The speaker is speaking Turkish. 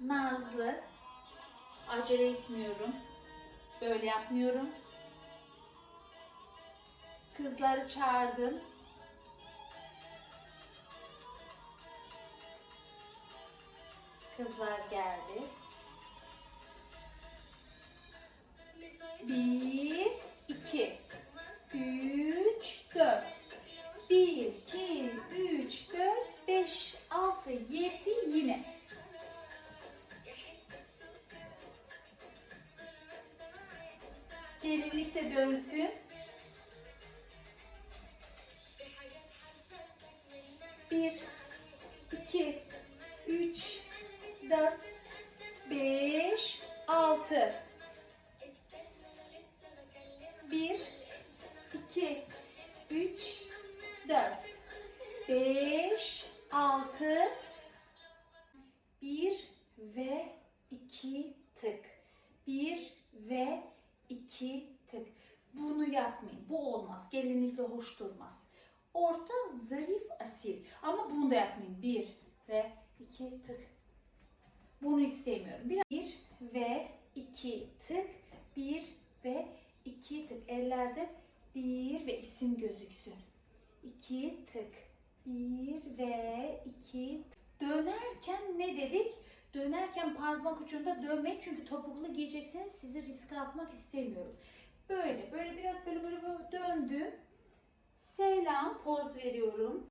nazlı. Acele etmiyorum. Böyle yapmıyorum. Kızları çağırdım. Kızlar geldi. Gelinlik dönsün. Bir, iki, üç, dört, beş, altı. Bir, iki, üç, dört, beş, altı. Bir ve iki tık. İki tık. Bunu yapmayın. Bu olmaz. Gelinlikle hoş durmaz. Orta, zarif, asil. Ama bunu da yapmayın. Bir ve iki tık. Bunu istemiyorum. Bir, bir ve iki tık. Bir ve iki tık. Ellerde bir ve isim gözüksün. İki tık. Bir ve iki tık. Dönerken ne dedik? Dönerken parmak ucunda dönmeyin çünkü topuklu giyecekseniz sizi riske atmak istemiyorum. Böyle, böyle biraz böyle böyle, böyle döndüm. Selam, poz veriyorum.